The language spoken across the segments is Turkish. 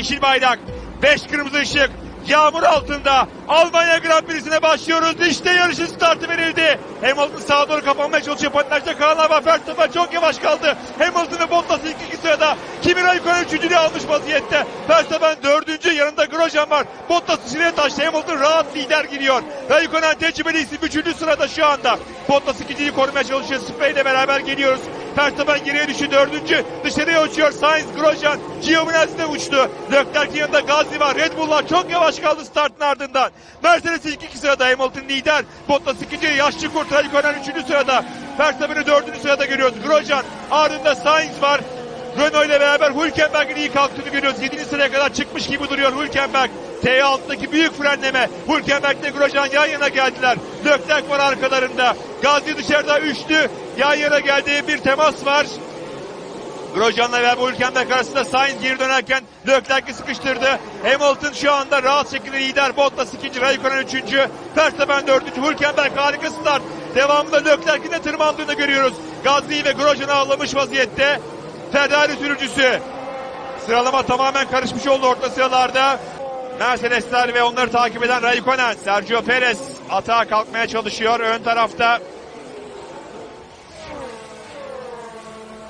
yeşil bayrak, 5 kırmızı ışık, yağmur altında Almanya Grand Prix'sine başlıyoruz. İşte yarışın startı verildi. Hamilton sağa doğru kapanmaya çalışıyor. Patinajda kalanlar var. Verstappen çok yavaş kaldı. Hamilton ve Bottas ilk iki sırada. Kimi Raikkonen üçüncülüğü almış vaziyette. Verstappen dördüncü. Yanında Grosjean var. Bottas içine taştı. Hamilton rahat lider giriyor. Raikkonen tecrübeli isim üçüncü sırada şu anda. Bottas ikinciyi korumaya çalışıyor. Spey ile beraber geliyoruz. Verstappen geriye düştü dördüncü. Dışarıya uçuyor. Sainz, Grosjean, Giovinazzi de uçtu. Leclerc'in yanında Gazi var. Red Bull'lar çok yavaş kaldı startın ardından. Mercedes ilk iki sırada. Hamilton lider. Bottas ikinci. Yaşlı kurt Raikkonen üçüncü sırada. Verstappen'i dördüncü sırada görüyoruz. Grosjean ardında Sainz var. Renault ile beraber Hülkenberg'in iyi kalktığını görüyoruz. 7. sıraya kadar çıkmış gibi duruyor Hülkenberg. T6'daki büyük frenleme. Hülkenberg ile Grosjean yan yana geldiler. Leclerc var arkalarında. Gazi dışarıda üçlü. Yan yana geldiği bir temas var. Grosjean'la beraber Hülkenberg arasında Sainz geri dönerken Leclerc'i sıkıştırdı. Hamilton şu anda rahat şekilde lider. Bottas ikinci, Raikkonen üçüncü. Verstappen dördüncü. Hülkenberg harika start. Devamında Leclerc'in de tırmandığını görüyoruz. Gazli'yi ve Grosjean'ı avlamış vaziyette. Ferrari sürücüsü. Sıralama tamamen karışmış oldu orta sıralarda. Mercedesler ve onları takip eden Raikkonen, Sergio Perez atağa kalkmaya çalışıyor. Ön tarafta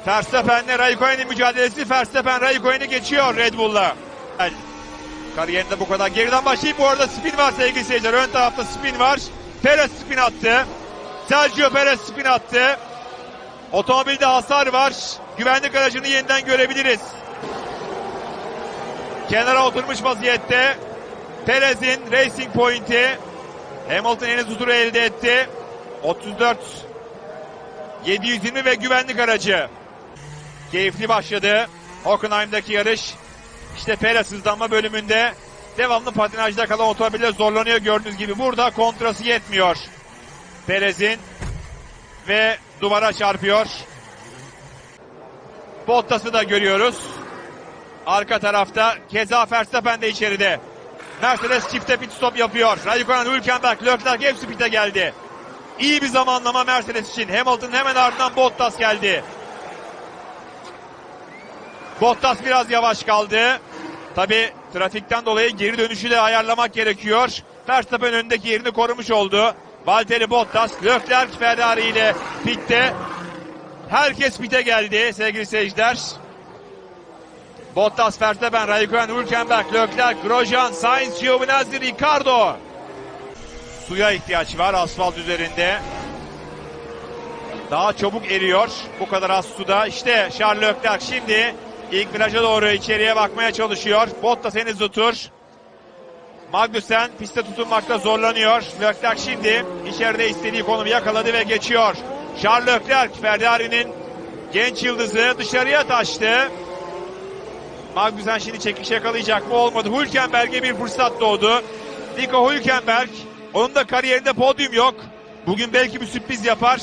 Verstappen'le Raikkonen'in mücadelesi. Verstappen Raikkonen'i geçiyor Red Bull'la. Kariyerinde bu kadar geriden başlayıp bu arada spin var sevgili seyirciler. Ön tarafta spin var. Perez spin attı. Sergio Perez spin attı. Otomobilde hasar var. Güvenlik aracını yeniden görebiliriz. Kenara oturmuş vaziyette. Perez'in Racing Point'i. Hamilton henüz huzuru elde etti. 34 720 ve güvenlik aracı. Keyifli başladı. Hockenheim'daki yarış. İşte Perez hızlanma bölümünde devamlı patinajda kalan otomobiller zorlanıyor gördüğünüz gibi. Burada kontrası yetmiyor. Perez'in ve duvara çarpıyor. Bottas'ı da görüyoruz. Arka tarafta keza Verstappen de içeride. Mercedes çifte pit stop yapıyor. Raikkonen, Hülkenberg, Leclerc hepsi pite geldi. İyi bir zamanlama Mercedes için. Hamilton hemen ardından Bottas geldi. Bottas biraz yavaş kaldı. Tabi trafikten dolayı geri dönüşü de ayarlamak gerekiyor. Verstappen önündeki yerini korumuş oldu. Valtteri Bottas, Leclerc Ferrari ile pitte. Herkes pite geldi sevgili seyirciler. Bottas, Verstappen, Raikkonen, Hülkenberg, Leclerc, Grosjean, Sainz, Giovinazzi, Ricardo. Suya ihtiyaç var asfalt üzerinde. Daha çabuk eriyor bu kadar az suda. İşte Charles Leclerc şimdi ilk viraja doğru içeriye bakmaya çalışıyor. Bottas henüz tur. Magnussen piste tutunmakta zorlanıyor. Leclerc şimdi içeride istediği konumu yakaladı ve geçiyor. Charles Leclerc Ferrari'nin genç yıldızı dışarıya taştı. Magnussen şimdi çekiş yakalayacak mı? Olmadı. Hülkenberg'e bir fırsat doğdu. Nico Hülkenberg. Onun da kariyerinde podyum yok. Bugün belki bir sürpriz yapar.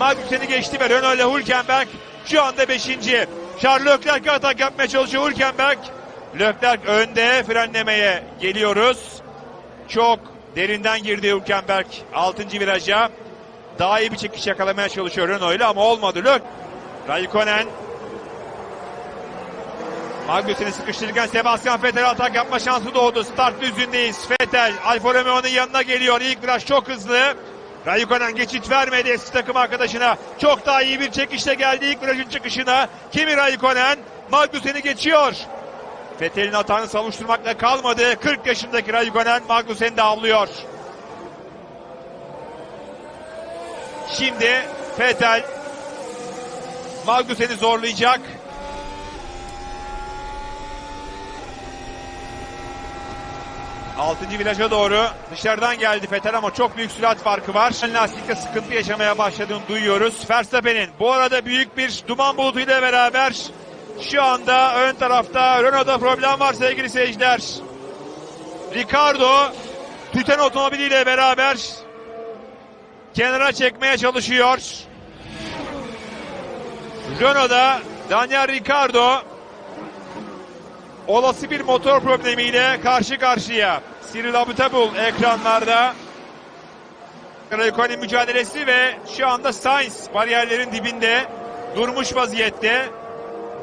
Magnussen'i geçti ve Renault ile Hülkenberg şu anda 5. Charles Leclerc'e atak yapmaya çalışıyor Hülkenberg. Leclerc önde frenlemeye geliyoruz. Çok derinden girdi Hülkenberg 6. viraja. Daha iyi bir çekiş yakalamaya çalışıyor Renault ama olmadı. Leclerc. Raikkonen Magnussen'i sıkıştırırken Sebastian Vettel atak yapma şansı doğdu. Start düzündeyiz. Vettel Alfa Romeo'nun yanına geliyor. İlk viraj çok hızlı. Raikkonen geçit vermedi eski takım arkadaşına. Çok daha iyi bir çekişle geldi ilk virajın çıkışına. Kimi Raikkonen Magnussen'i geçiyor. Vettel'in hatağını savuşturmakla kalmadı. 40 yaşındaki Raikkonen Magnussen'i de avlıyor. Şimdi Vettel Magnussen'i zorlayacak. Altıncı viraja doğru dışarıdan geldi Fetel ama çok büyük sürat farkı var. Lastikte sıkıntı yaşamaya başladığını duyuyoruz. Verstappen'in bu arada büyük bir duman bulutuyla beraber şu anda ön tarafta Renault'da problem var sevgili seyirciler. Ricardo tüten otomobiliyle beraber kenara çekmeye çalışıyor. Renault'da Daniel Ricardo olası bir motor problemiyle karşı karşıya. Cyril Abiteboul ekranlarda. Raikkonen mücadelesi ve şu anda Sainz bariyerlerin dibinde durmuş vaziyette.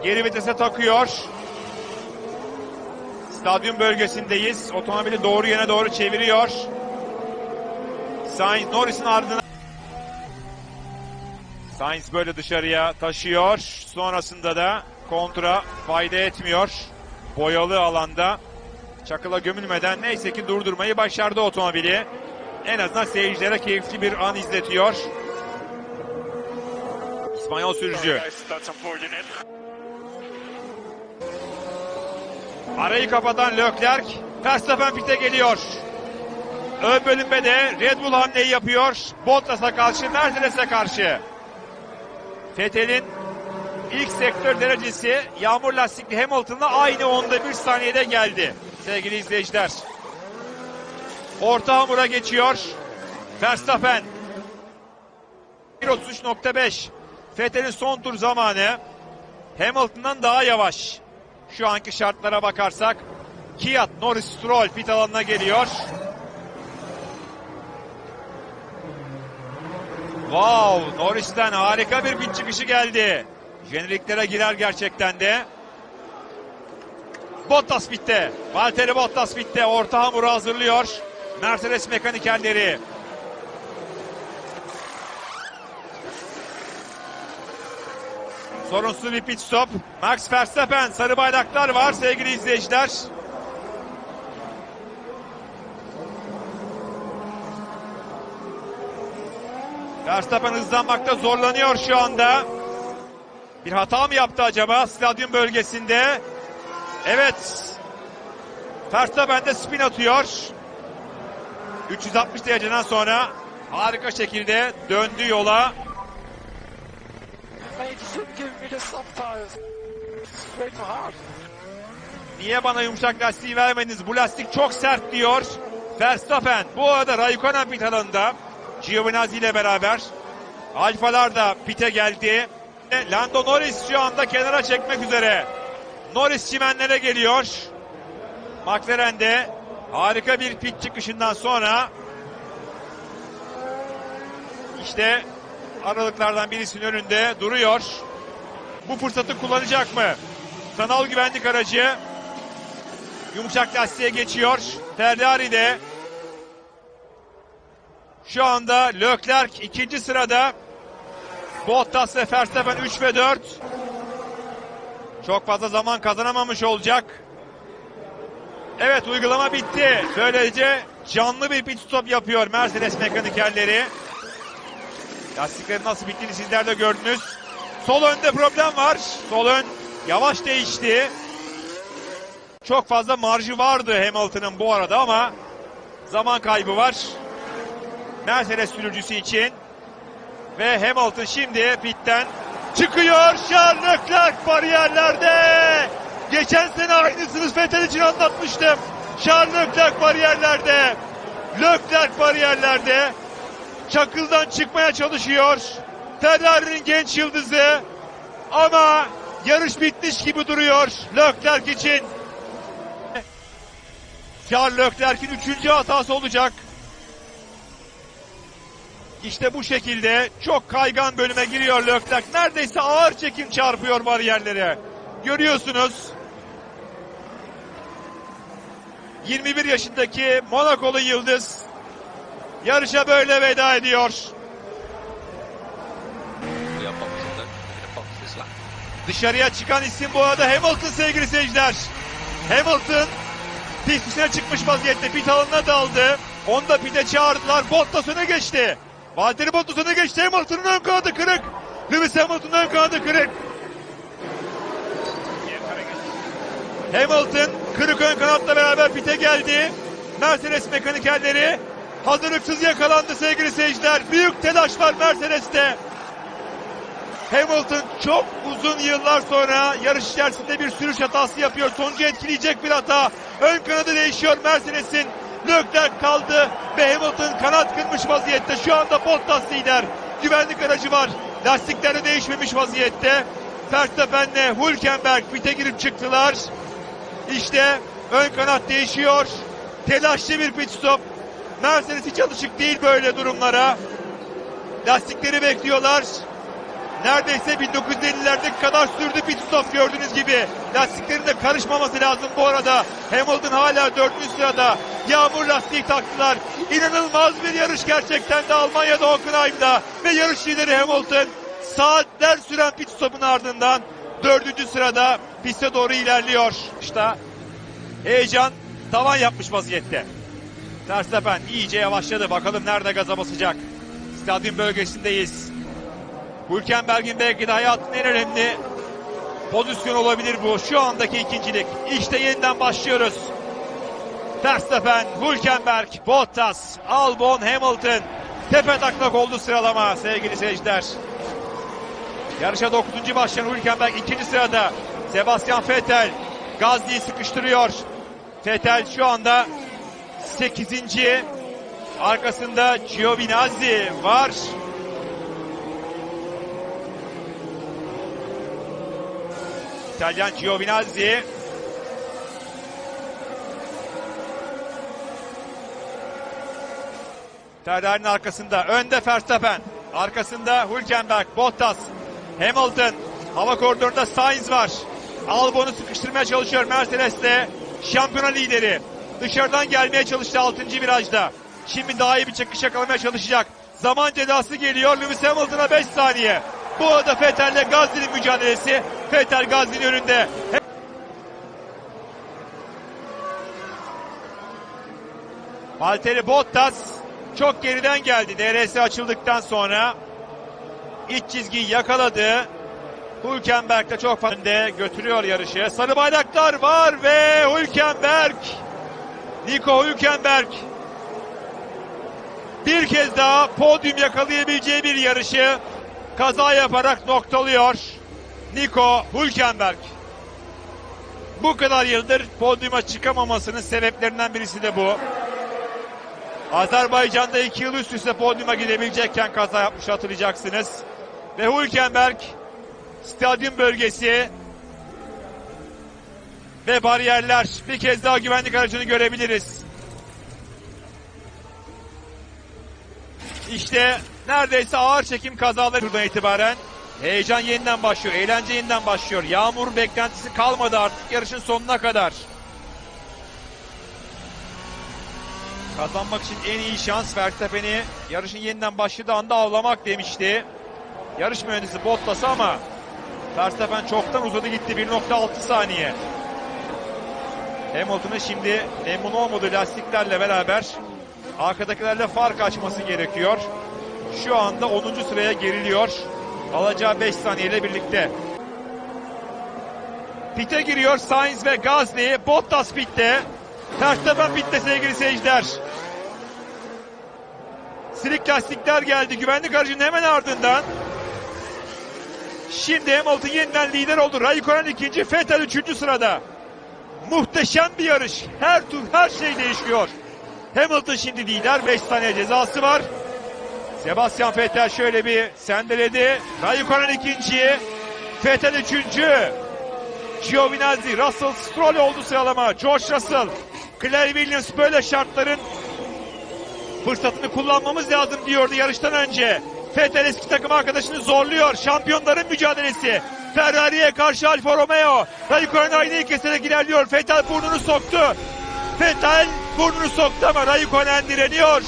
Geri vitese takıyor. Stadyum bölgesindeyiz. Otomobili doğru yöne doğru çeviriyor. Sainz Norris'in ardına Sainz böyle dışarıya taşıyor. Sonrasında da kontra fayda etmiyor. Boyalı alanda çakıla gömülmeden neyse ki durdurmayı başardı otomobili. En azından seyircilere keyifli bir an izletiyor. İspanyol sürücü. Arayı kapatan Leclerc Verstappen pite geliyor. Ön bölümde de Red Bull hamleyi yapıyor. Bottas'a karşı, Mercedes'e karşı. Vettel'in ilk sektör derecesi yağmur lastikli Hamilton'la aynı onda bir saniyede geldi. Sevgili izleyiciler. Orta hamura geçiyor. Verstappen. 1.33.5. Vettel'in son tur zamanı Hamilton'dan daha yavaş. Şu anki şartlara bakarsak Kiat Norris Stroll pit alanına geliyor. Wow, Norris'ten harika bir pit çıkışı geldi. Jeneriklere girer gerçekten de. Bottas pitte. Valtteri Bottas pitte. Orta hamuru hazırlıyor. Mercedes mekanikerleri. Sorunsuz bir pit stop. Max Verstappen sarı bayraklar var sevgili izleyiciler. Verstappen hızlanmakta zorlanıyor şu anda. Bir hata mı yaptı acaba stadyum bölgesinde? Evet. Verstappen de spin atıyor. 360 dereceden sonra harika şekilde döndü yola. Niye bana yumuşak lastiği vermediniz? Bu lastik çok sert diyor. Verstappen. Bu arada Raikkonen pit alanında. Giovinazzi ile beraber. Alfalar da pite geldi. Lando Norris şu anda kenara çekmek üzere. Norris çimenlere geliyor. McLaren de harika bir pit çıkışından sonra işte aralıklardan birisinin önünde duruyor. Bu fırsatı kullanacak mı? Sanal güvenlik aracı yumuşak lastiğe geçiyor. Ferrari de şu anda Leclerc ikinci sırada. Bottas ve Verstappen 3 ve 4. Çok fazla zaman kazanamamış olacak. Evet uygulama bitti. Böylece canlı bir pit stop yapıyor Mercedes mekanikerleri. Lastiklerin nasıl bittiğini sizler de gördünüz. Sol önde problem var. Sol ön yavaş değişti. Çok fazla marjı vardı Hamilton'ın bu arada ama zaman kaybı var. Mercedes sürücüsü için. Ve Hamilton şimdi pitten çıkıyor. Charles bariyerlerde. Geçen sene aynısını Vettel için anlatmıştım. Charles bariyerlerde. Leclerc bariyerlerde. Çakıldan çıkmaya çalışıyor. Ferrari'nin genç yıldızı. Ama yarış bitmiş gibi duruyor Leclerc için. Charles Leclerc'in üçüncü hatası olacak. İşte bu şekilde çok kaygan bölüme giriyor Leclerc. Neredeyse ağır çekim çarpıyor bariyerlere. Görüyorsunuz. 21 yaşındaki Monakolu yıldız yarışa böyle veda ediyor. Dışarıya çıkan isim bu arada Hamilton sevgili seyirciler. Hamilton pist çıkmış vaziyette pit alanına daldı. Onu da pite çağırdılar. Bottas öne geçti. Valtteri Bottas öne geçti. Hamilton'ın ön kanadı kırık. Lewis Hamilton'ın ön kanadı kırık. Hamilton kırık ön kanatla beraber pite geldi. Mercedes mekanikerleri hazırlıksız yakalandı sevgili seyirciler. Büyük telaş var Mercedes'te. Hamilton çok uzun yıllar sonra yarış içerisinde bir sürüş hatası yapıyor. Sonucu etkileyecek bir hata. Ön kanadı değişiyor Mercedes'in. Leclerc kaldı ve Hamilton kanat kırmış vaziyette. Şu anda Bottas lider. Güvenlik aracı var. Lastikleri değişmemiş vaziyette. Verstappen'le Hülkenberg pite girip çıktılar. İşte ön kanat değişiyor. Telaşlı bir pit stop. Mercedes hiç alışık değil böyle durumlara. Lastikleri bekliyorlar. Neredeyse 1950'lerdeki kadar sürdü pit stop gördüğünüz gibi. Lastiklerin de karışmaması lazım bu arada. Hamilton hala dördüncü sırada. Yağmur lastiği taktılar. İnanılmaz bir yarış gerçekten de Almanya'da Hockenheim'da. Ve yarış lideri Hamilton saatler süren pit stopun ardından dördüncü sırada piste doğru ilerliyor. İşte heyecan tavan yapmış vaziyette. Verstappen iyice yavaşladı. Bakalım nerede gaza basacak. Stadyum bölgesindeyiz. Hülkenberg'in belki de hayatının en önemli pozisyon olabilir bu. Şu andaki ikincilik. İşte yeniden başlıyoruz. Verstappen, Hülkenberg, Bottas, Albon, Hamilton. Tepe taklak oldu sıralama sevgili seyirciler. Yarışa 9. başlayan Hülkenberg ikinci sırada. Sebastian Vettel Gazli'yi sıkıştırıyor. Vettel şu anda 8. Arkasında Giovinazzi var. İtalyan Giovinazzi. Ferrari'nin arkasında. Önde Verstappen. Arkasında Hülkenberg, Bottas, Hamilton. Hava koridorunda Sainz var. Albon'u sıkıştırmaya çalışıyor Mercedes'te. Şampiyona lideri. Dışarıdan gelmeye çalıştı 6. virajda. Şimdi daha iyi bir çıkış yakalamaya çalışacak. Zaman cezası geliyor. Lewis Hamilton'a 5 saniye. Bu arada Vettel'le Gazli'nin mücadelesi. Vettel Gazli'nin önünde. Valtteri Bottas çok geriden geldi. DRS açıldıktan sonra iç çizgiyi yakaladı. Hülkenberg de çok önde götürüyor yarışı. Sarı bayraklar var ve Hülkenberg Nico Hülkenberg bir kez daha podyum yakalayabileceği bir yarışı kaza yaparak noktalıyor. Nico Hülkenberg. Bu kadar yıldır podyuma çıkamamasının sebeplerinden birisi de bu. Azerbaycan'da iki yıl üst üste podyuma gidebilecekken kaza yapmış hatırlayacaksınız. Ve Hülkenberg stadyum bölgesi ve bariyerler bir kez daha güvenlik aracını görebiliriz. İşte neredeyse ağır çekim kazaları buradan itibaren. Heyecan yeniden başlıyor, eğlence yeniden başlıyor. Yağmur beklentisi kalmadı artık yarışın sonuna kadar. Kazanmak için en iyi şans Verstappen'i yarışın yeniden başladığı anda avlamak demişti. Yarış mühendisi Bottas ama Verstappen çoktan uzadı gitti 1.6 saniye. Hamilton'ın şimdi memnun olmadığı lastiklerle beraber arkadakilerle fark açması gerekiyor. Şu anda 10. sıraya geriliyor. Alacağı 5 saniyeyle birlikte. Pite giriyor Sainz ve Gasly. Bottas pitte. Verstappen pitte sevgili seyirciler. Silik lastikler geldi. Güvenlik aracının hemen ardından. Şimdi Hamilton yeniden lider oldu. Raikkonen ikinci, Vettel üçüncü sırada. Muhteşem bir yarış. Her tur her şey değişiyor. Hamilton şimdi lider. 5 saniye cezası var. Sebastian Vettel şöyle bir sendeledi. Raikkonen ikinci. Vettel üçüncü. Giovinazzi, Russell, Stroll oldu sıralama. George Russell, Claire Williams böyle şartların fırsatını kullanmamız lazım diyordu yarıştan önce. Vettel eski takım arkadaşını zorluyor. Şampiyonların mücadelesi. Ferrari'ye karşı Alfa Romeo. Raikkonen aynayı keserek ilerliyor. Vettel burnunu soktu. Vettel burnunu soktu ama Raikkonen direniyor.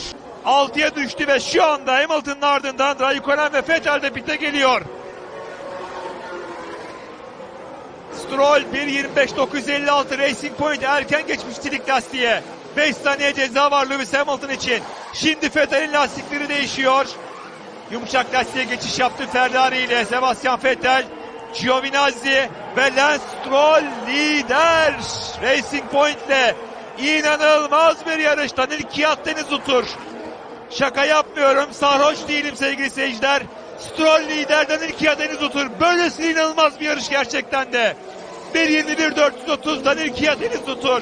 6'ya düştü ve şu anda Hamilton'ın ardından Raikkonen ve Vettel de pite geliyor. Stroll 1.25.956 Racing Point erken geçmiş çelik lastiğe. 5 saniye ceza var Lewis Hamilton için. Şimdi Vettel'in lastikleri değişiyor. Yumuşak lastiğe geçiş yaptı Ferrari ile Sebastian Vettel. Giovinazzi ve Lance Stroll lider. Racing Point ile inanılmaz bir yarış. Daniel Kiat Deniz Utur. Şaka yapmıyorum. Sarhoş değilim sevgili seyirciler. Stroll lider Daniel Kiat Deniz Utur. Böylesi inanılmaz bir yarış gerçekten de. 1.21.430 Daniel Kiat Deniz Utur.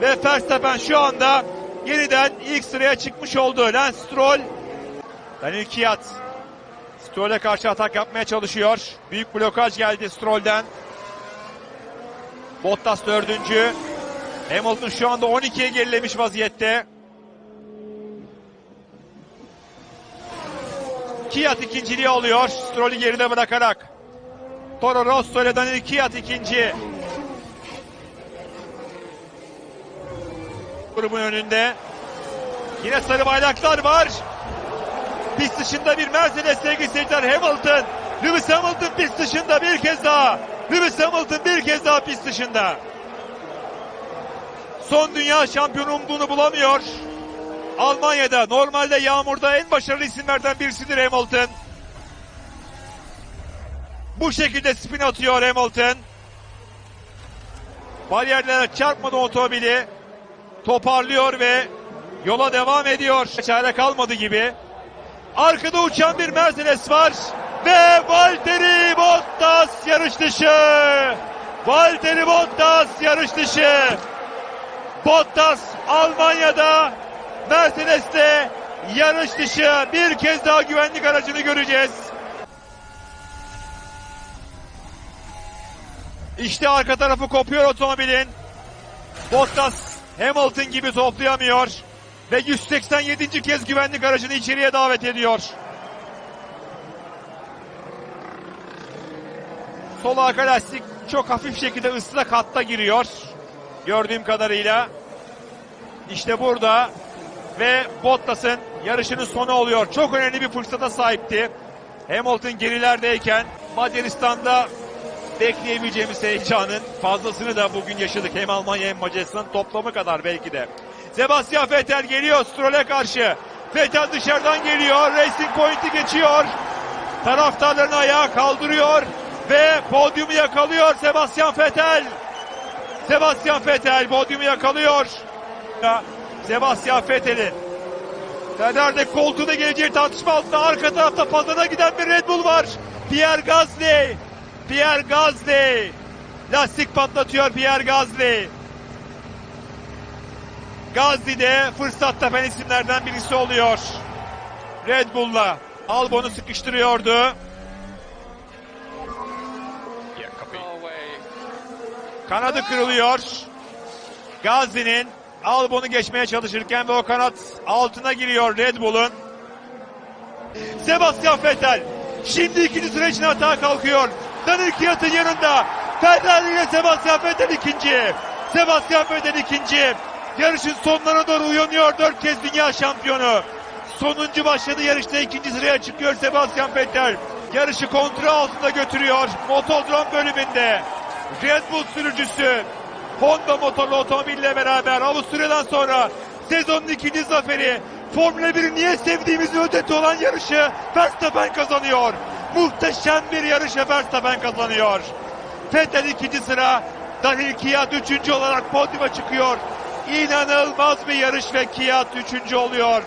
Ve Verstappen şu anda yeniden ilk sıraya çıkmış oldu. Lance Stroll Daniel Kiat Stroll'e karşı atak yapmaya çalışıyor. Büyük blokaj geldi Stroll'den. Bottas dördüncü. Hamilton şu anda 12'ye gerilemiş vaziyette. Kiat ikinciliği alıyor. Stroll'ü geride bırakarak. Toro Rosso ile Daniel Kiat ikinci. Grubun önünde. Yine sarı bayraklar var. Pist dışında bir Mercedes sevgili seyirciler Hamilton. Lewis Hamilton pist dışında bir kez daha. Lewis Hamilton bir kez daha pist dışında. Son dünya şampiyonu umduğunu bulamıyor. Almanya'da normalde yağmurda en başarılı isimlerden birisidir Hamilton. Bu şekilde spin atıyor Hamilton. Bariyerlere çarpmadı otomobili. Toparlıyor ve yola devam ediyor. Çare kalmadı gibi. Arkada uçan bir Mercedes var. Ve Valtteri Bottas yarış dışı. Valtteri Bottas yarış dışı. Bottas Almanya'da Mercedes'te yarış dışı bir kez daha güvenlik aracını göreceğiz. İşte arka tarafı kopuyor otomobilin. Bottas Hamilton gibi toplayamıyor ve 187. kez güvenlik aracını içeriye davet ediyor. Sol arka lastik çok hafif şekilde ıslak hatta giriyor. Gördüğüm kadarıyla. İşte burada ve Bottas'ın yarışının sonu oluyor. Çok önemli bir fırsata sahipti. Hamilton gerilerdeyken Macaristan'da bekleyebileceğimiz heyecanın fazlasını da bugün yaşadık. Hem Almanya hem Macaristan toplamı kadar belki de. Sebastian Vettel geliyor Stroll'e karşı. Vettel dışarıdan geliyor. Racing Point'i geçiyor. Taraftarlarını ayağa kaldırıyor ve podyumu yakalıyor Sebastian Vettel. Sebastian Vettel podyumu yakalıyor. Sebastian Vettel'in Ferrari'de koltuğuna geleceği tartışma altında arka tarafta pazara giden bir Red Bull var. Pierre Gasly. Pierre Gasly. Lastik patlatıyor Pierre Gasly. Gasly de fırsat tepen isimlerden birisi oluyor. Red Bull'la Albon'u sıkıştırıyordu. Kanadı kırılıyor. Gazi'nin Albon'u geçmeye çalışırken ve o kanat altına giriyor Red Bull'un. Sebastian Vettel şimdi ikinci sıra için hata kalkıyor. Daniel Kiat'ın yanında. Ferrari ile Sebastian Vettel ikinci. Sebastian Vettel ikinci. Yarışın sonlarına doğru uyanıyor dört kez dünya şampiyonu. Sonuncu başladı yarışta ikinci sıraya çıkıyor Sebastian Vettel. Yarışı kontrol altında götürüyor. Motodrom bölümünde. Red Bull sürücüsü Honda motorlu otomobille beraber Avusturya'dan sonra sezonun ikinci zaferi Formula 1'i niye sevdiğimizi ödeti olan yarışı Verstappen kazanıyor. Muhteşem bir yarışı Verstappen kazanıyor. Vettel ikinci sıra Daniel Kiat üçüncü olarak podyuma çıkıyor. İnanılmaz bir yarış ve Kiat üçüncü oluyor.